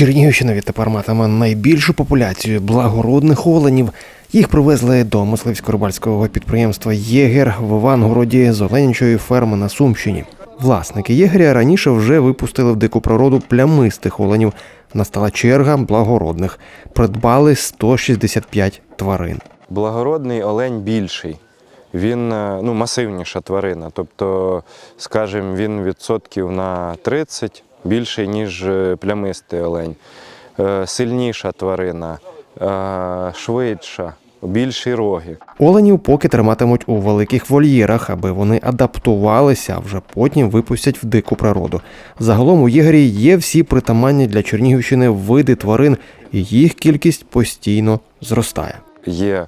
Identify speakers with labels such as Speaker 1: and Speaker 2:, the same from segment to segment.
Speaker 1: Чернігівщина відтепер матиме найбільшу популяцію благородних оленів. Їх привезли до мисливсько-рибальського підприємства Єгер в Івангороді з оленячої ферми на Сумщині. Власники єгеря раніше вже випустили в дику природу плямистих оленів. Настала черга благородних. Придбали 165 тварин.
Speaker 2: Благородний олень більший. Він е, ну, масивніша тварина. Тобто, скажімо, він відсотків на 30 більший, ніж е, плямистий олень. Е, Сильніша тварина, швидша, більші роги.
Speaker 1: Оленів поки триматимуть у великих вольєрах, аби вони адаптувалися, а вже потім випустять в дику природу. Загалом у єгері є всі притаманні для Чернігівщини види тварин, і їх кількість постійно зростає.
Speaker 2: Є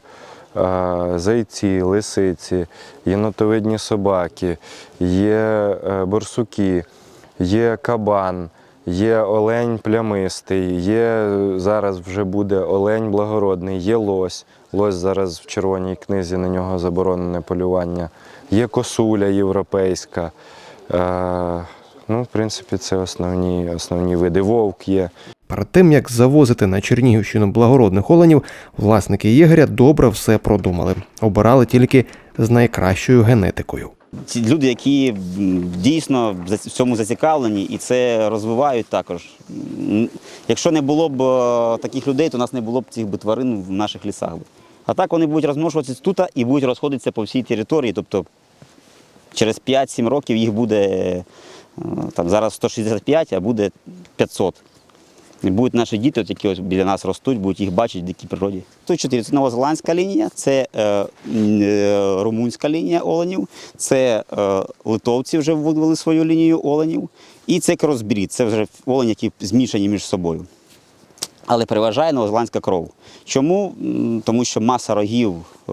Speaker 2: зайці, лисиці, єнотовидні собаки, є е, борсуки, є кабан, є олень плямистий, є зараз вже буде олень благородний, є лось. Лось зараз в червоній книзі на нього заборонене полювання. Є косуля європейська. Е, ну, в принципі, це основні, основні види. Вовк є.
Speaker 1: Перед тим як завозити на Чернігівщину благородних оленів, власники єгеря добре все продумали. Обирали тільки з найкращою генетикою.
Speaker 3: Ці люди, які дійсно в цьому зацікавлені і це розвивають також. Якщо не було б е, таких людей, то у нас не було б цих би тварин в наших лісах. А так вони будуть розмножуватися тут і будуть розходитися по всій території. Тобто через 5-7 років їх буде е, там зараз 165, а буде 500. Будуть наші діти, от які ось біля нас ростуть, будуть їх бачити в дикій природі. Тут чотири це новозеландська лінія, це е, е, румунська лінія оленів, це е, литовці вже ввели свою лінію оленів, і це кросбрід, це вже олені, які змішані між собою. Але переважає новозеландська кров. Чому? Тому що маса рогів е,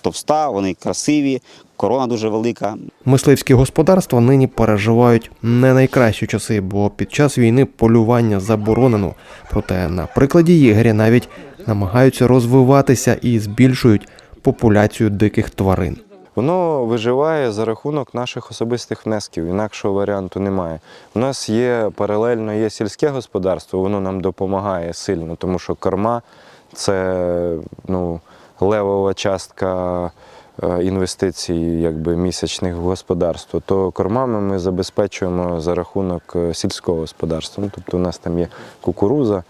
Speaker 3: товста, вони красиві, корона дуже велика.
Speaker 1: Мисливські господарства нині переживають не найкращі часи, бо під час війни полювання заборонено. Проте на прикладі єгеря навіть намагаються розвиватися і збільшують популяцію диких тварин.
Speaker 2: Воно виживає за рахунок наших особистих внесків, інакшого варіанту немає. У нас є паралельно є сільське господарство, воно нам допомагає сильно, тому що корма це ну, левова частка е, інвестицій якби, місячних в господарство. То кормами ми забезпечуємо за рахунок е, сільського господарства. Ну, тобто у нас там є кукуруза,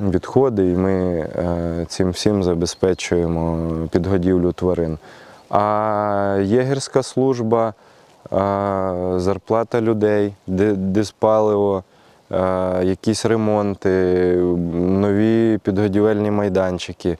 Speaker 2: відходи, і ми е, цим всім забезпечуємо підгодівлю тварин. А єгерська служба, зарплата людей, ди- диспаливо, якісь ремонти, нові підгодівельні майданчики,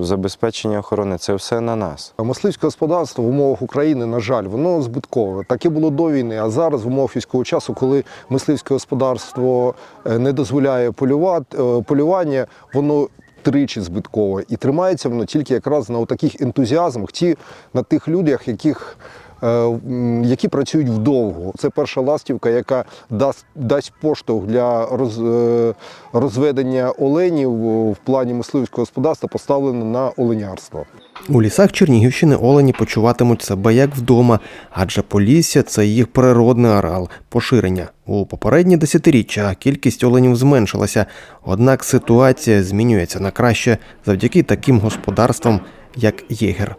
Speaker 2: забезпечення охорони це все на нас.
Speaker 4: Мисливське господарство в умовах України, на жаль, воно збиткове. Таке було до війни, а зараз в умовах військового часу, коли мисливське господарство е, не дозволяє полювати, е, полювання, воно тричі збиткове. І тримається воно тільки якраз на таких ентузіазмах, ті, на тих людях, яких. е, Які працюють вдовго. Це перша ластівка, яка дасть, дасть поштовх для роз, е, розведення оленів в плані мисливського господарства, поставлена на оленярство.
Speaker 1: У лісах Чернігівщини олені почуватимуть себе як вдома, адже Полісся це їх природний ареал поширення. У попередні десятиріччя кількість оленів зменшилася, однак ситуація змінюється на краще завдяки таким господарствам, як єгер.